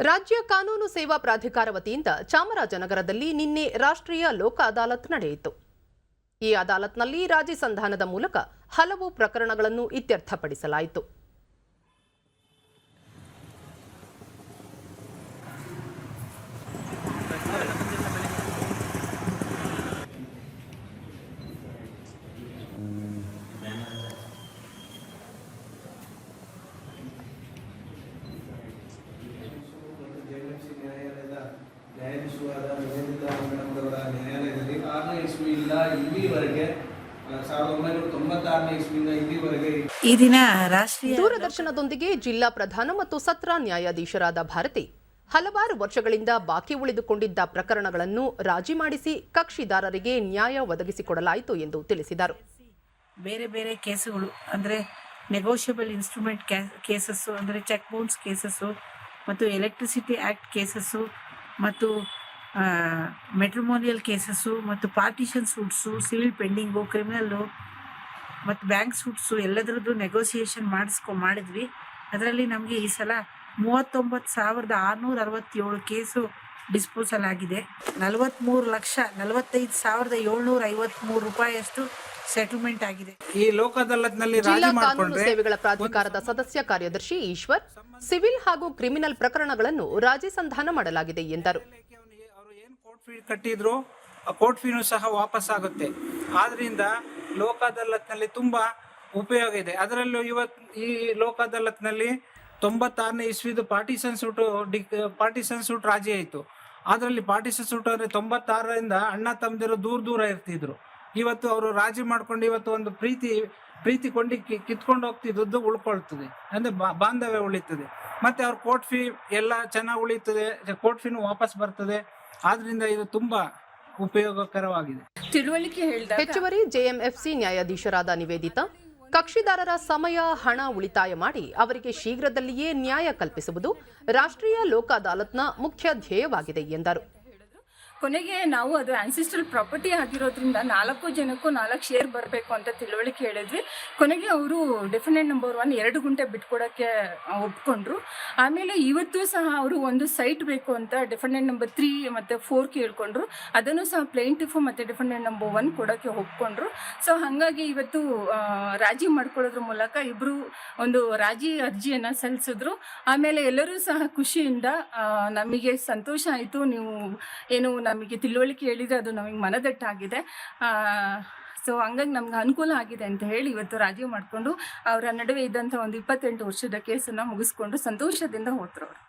ರಾಜ್ಯ ಕಾನೂನು ಸೇವಾ ಪ್ರಾಧಿಕಾರ ವತಿಯಿಂದ ಚಾಮರಾಜನಗರದಲ್ಲಿ ನಿನ್ನೆ ರಾಷ್ಟ್ರೀಯ ಲೋಕ ಅದಾಲತ್ ನಡೆಯಿತು. ಈ ಅದಾಲತ್ನಲ್ಲಿ ರಾಜಿ ಸಂಧಾನದ ಮೂಲಕ ಹಲವು ಪ್ರಕರಣಗಳನ್ನು ಇತ್ಯರ್ಥಪಡಿಸಲಾಯಿತು ಜೆಎಂಎಫ್ಸಿ ನ್ಯಾಯಾಲಯದ ನಿವೇದಿತಾ ಮೇಡಮ್ರವರ ನ್ಯಾಯಾಲಯದಲ್ಲಿ ಆರನೇ ಇಸ್ವಿಯಿಂದ ಇಲ್ಲಿವರೆಗೆ ಈ ದಿನ ರಾಷ್ಟ್ರೀಯ ದೂರದರ್ಶನದೊಂದಿಗೆ ಜಿಲ್ಲಾ ಪ್ರಧಾನ ಮತ್ತು ಸತ್ರ ನ್ಯಾಯಾಧೀಶರಾದ ಭಾರತಿ ಹಲವಾರು ವರ್ಷಗಳಿಂದ ಬಾಕಿ ಉಳಿದುಕೊಂಡಿದ್ದ ಪ್ರಕರಣಗಳನ್ನು ರಾಜಿ ಮಾಡಿಸಿ ಕಕ್ಷಿದಾರರಿಗೆ ನ್ಯಾಯ ಒದಗಿಸಿಕೊಡಲಾಯಿತು ಎಂದು ತಿಳಿಸಿದರು. ಬೇರೆ ಬೇರೆ ಕೇಸುಗಳು ಅಂದರೆ ನೆಗೋಷಿಯಬಲ್ ಇನ್ಸ್ಟ್ರೂಮೆಂಟ್ ಕೇಸಸ್ಸು ಅಂದರೆ ಚೆಕ್ ಬೌನ್ಸ್ ಕೇಸಸ್ಸು ಮತ್ತು ಎಲೆಕ್ಟ್ರಿಸಿಟಿ ಆ್ಯಕ್ಟ್ ಕೇಸಸ್ಸು ಮತ್ತು ಮೆಟ್ರಿಮೋನಿಯಲ್ ಕೇಸಸ್ಸು ಮತ್ತು partition suits civil pending criminal ಮತ್ತು ಬ್ಯಾಂಕ್ ಸೂಟ್ಸು ಎಲ್ಲದರದ್ದು ನೆಗೋಸಿಯೇಷನ್ ಮಾಡಿಸ್ಕೊ ಮಾಡಿದ್ವಿ. ಅದರಲ್ಲಿ ನಮಗೆ ಈ ಸಲ ಮೂವತ್ತೊಂಬತ್ತು ಸಾವಿರದ ಆರುನೂರ ಅರವತ್ತೇಳು ಕೇಸು ಡಿಸ್ಪೋಸಲ್ ಆಗಿದೆ. ನಲವತ್ತ್ಮೂರು ಲಕ್ಷ ನಲವತ್ತೈದು ಸಾವಿರದ ಏಳ್ನೂರ ಐವತ್ಮೂರು ರೂಪಾಯಿಯಷ್ಟು ಸೆಟಲ್ಮೆಂಟ್ ಆಗಿದೆ. ಈ ಲೋಕ ಅದಾಲತ್ನಲ್ಲಿ ಜಿಲ್ಲಾ ಕಾನೂನು ಸೇವೆಗಳ ಪ್ರಾಧಿಕಾರದ ಸದಸ್ಯ ಕಾರ್ಯದರ್ಶಿ ಈಶ್ವರ್ ಸಿವಿಲ್ ಹಾಗೂ ಕ್ರಿಮಿನಲ್ ಪ್ರಕರಣಗಳನ್ನು ರಾಜಿ ಸಂಧಾನ ಮಾಡಲಾಗಿದೆ ಎಂದರು. ಫೀ ಕಟ್ಟಿದ್ರು, ಆ ಕೋರ್ಟ್ ಫೀನು ಸಹ ವಾಪಸ್ ಆಗುತ್ತೆ. ಆದ್ರಿಂದ ಲೋಕ ಅದಾಲತ್ನಲ್ಲಿ ತುಂಬಾ ಉಪಯೋಗ ಇದೆ. ಅದರಲ್ಲೂ ಇವತ್ತು ಈ ಲೋಕ ಅದಾಲತ್ನಲ್ಲಿ ತೊಂಬತ್ತಾರನೇ ಇಸ್ವಿದು partition suit D partition suit ರಾಜಿ ಆಯಿತು. ಅದರಲ್ಲಿ ಪಾರ್ಟಿಸನ್ ಸೂಟ್ ಅಂದರೆ ತೊಂಬತ್ತಾರರಿಂದ ಅಣ್ಣ ತಮ್ಮದಿರು ದೂರ ದೂರ ಇರ್ತಿದ್ರು. ಇವತ್ತು ಅವರು ರಾಜಿ ಮಾಡ್ಕೊಂಡು ಇವತ್ತು ಒಂದು ಪ್ರೀತಿ ಪ್ರೀತಿ ಕೊಂಡಿ ಕಿತ್ಕೊಂಡು ಹೋಗ್ತಿದ್ದದ್ದು ಉಳ್ಕೊಳ್ತದೆ. ಅಂದರೆ ಬಾಂಧವ್ಯ ಉಳಿತದೆ. ಮತ್ತೆ ಅವ್ರ ಕೋರ್ಟ್ ಫೀ ಎಲ್ಲ ಚೆನ್ನಾಗಿ ಉಳಿತದೆ. ಕೋರ್ಟ್ ಫೀನು ವಾಪಸ್ ಬರ್ತದೆ. ಆದ್ರಿಂದ ಇದು ತುಂಬಾ ಉಪಯೋಗಕರವಾಗಿದೆ. ತಿಳುವಳಿಕೆ ಹೇಳಿದ ಹೆಚ್ಚುವರಿ ಜೆಎಂಎಫ್ಸಿ ನ್ಯಾಯಾಧೀಶರಾದ ನಿವೇದಿತಾ ಕಕ್ಷಿದಾರರ ಸಮಯ ಹಣ ಉಳಿತಾಯ ಮಾಡಿ ಅವರಿಗೆ ಶೀಘ್ರದಲ್ಲಿಯೇ ನ್ಯಾಯ ಕಲ್ಪಿಸುವುದು ರಾಷ್ಟ್ರೀಯ ಲೋಕ ಅದಾಲತ್ನ ಮುಖ್ಯ ಧ್ಯೇಯವಾಗಿದೆ ಎಂದರು. ಕೊನೆಗೆ ನಾವು ಅದು ಆನ್ಸಿಸ್ಟ್ರಲ್ ಪ್ರಾಪರ್ಟಿ ಆಗಿರೋದ್ರಿಂದ ನಾಲ್ಕು ಜನಕ್ಕೂ ನಾಲ್ಕು ಶೇರ್ ಬರಬೇಕು ಅಂತ ತಿಳುವಳಿಕೆ ಹೇಳಿದ್ವಿ. ಕೊನೆಗೆ ಅವರು ಡೆಫಿನೆಟ್ ನಂಬರ್ ಒನ್ ಎರಡು ಗುಂಟೆ ಬಿಟ್ಕೊಡೋಕ್ಕೆ ಒಪ್ಕೊಂಡ್ರು. ಆಮೇಲೆ ಇವತ್ತು ಸಹ ಅವರು ಒಂದು ಸೈಟ್ ಬೇಕು ಅಂತ ಡೆಫಿನೆಟ್ ನಂಬರ್ ತ್ರೀ ಮತ್ತು ಫೋರ್ ಕೇಳ್ಕೊಂಡ್ರು. ಅದನ್ನು ಸಹ ಪ್ಲೇಂಟಿಫ್ ಮತ್ತು ಡೆಫಿನೆಟ್ ನಂಬರ್ ಒನ್ ಕೊಡೋಕ್ಕೆ ಒಪ್ಕೊಂಡ್ರು. ಸೊ ಹಾಗಾಗಿ ಇವತ್ತು ರಾಜಿ ಮಾಡ್ಕೊಳ್ಳೋದ್ರ ಮೂಲಕ ಇಬ್ಬರು ಒಂದು ರಾಜಿ ಅರ್ಜಿಯನ್ನು ಸಲ್ಲಿಸಿದ್ರು. ಆಮೇಲೆ ಎಲ್ಲರೂ ಸಹ ಖುಷಿಯಿಂದ ನಮಗೆ ಸಂತೋಷ ಆಯಿತು. ನೀವು ಏನು ನಮಗೆ ತಿಳುವಳಿಕೆ ಹೇಳಿದರೆ ಅದು ನಮಗೆ ಮನದಟ್ಟಾಗಿದೆ. ಸೊ ಹಂಗಾಗಿ ನಮ್ಗೆ ಅನುಕೂಲ ಆಗಿದೆ ಅಂತ ಹೇಳಿ ಇವತ್ತು ರಾಜೀವ್ ಮಾಡಿಕೊಂಡು ಅವರ ನಡುವೆ ಇದ್ದಂಥ ಒಂದು ಇಪ್ಪತ್ತೆಂಟು ವರ್ಷದ ಕೇಸನ್ನು ಮುಗಿಸ್ಕೊಂಡು ಸಂತೋಷದಿಂದ ಹೋದ್ರು ಅವರು.